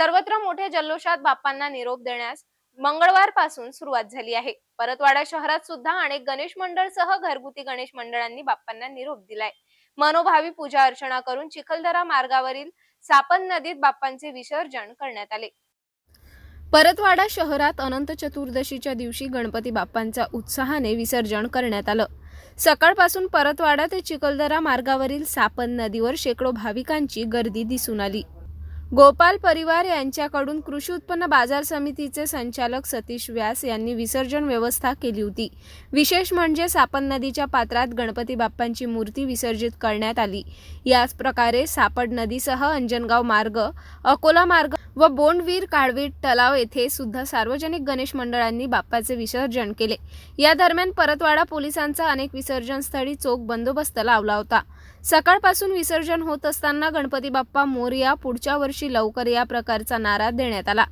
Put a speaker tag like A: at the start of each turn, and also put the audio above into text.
A: सर्वत्र मोठ्या जल्लोषात बाप्पांना निरोप देण्यास मंगळवारपासून सुरुवात झाली आहे. परतवाडा शहरात सुद्धा अनेक गणेश मंडळ सह घरगुती गणेश मंडळांनी बाप्पांना निरोप दिलाय. मनोभावी पूजा अर्चना करून चिखलदरा मार्गावरील सापन नदीत बाप्पांचे विसर्जन करण्यात आले. परतवाडा शहरात अनंत चतुर्दशीच्या दिवशी गणपती बाप्पांचा उत्साहाने विसर्जन करण्यात आलं. सकाळपासून परतवाडा ते चिखलदरा मार्गावरील सापन नदीवर शेकडो भाविकांची गर्दी दिसून आली. गोपाल परिवार यांच्याकडून कृषी उत्पन्न बाजार समितीचे संचालक सतीश व्यास यांनी विसर्जन व्यवस्था केली होती. विशेष म्हणजे सापन नदीच्या पात्रात गणपती बाप्पांची मूर्ती विसर्जित करण्यात आली. याच प्रकारे सापड नदीसह अंजनगाव मार्ग अकोला मार्ग व बोंडवीर काळवीट तलाव येथे सुद्धा सार्वजनिक गणेश मंडळांनी बाप्पाचे विसर्जन केले. या दरम्यान परतवाडा पोलिसांचा अनेक विसर्जन स्थळी चोख बंदोबस्त लावला होता. सकाळपासून विसर्जन होत असताना गणपती बाप्पा मोरया पुढच्या वर्षी लवकर या प्रकारचा नारा देण्यात आला.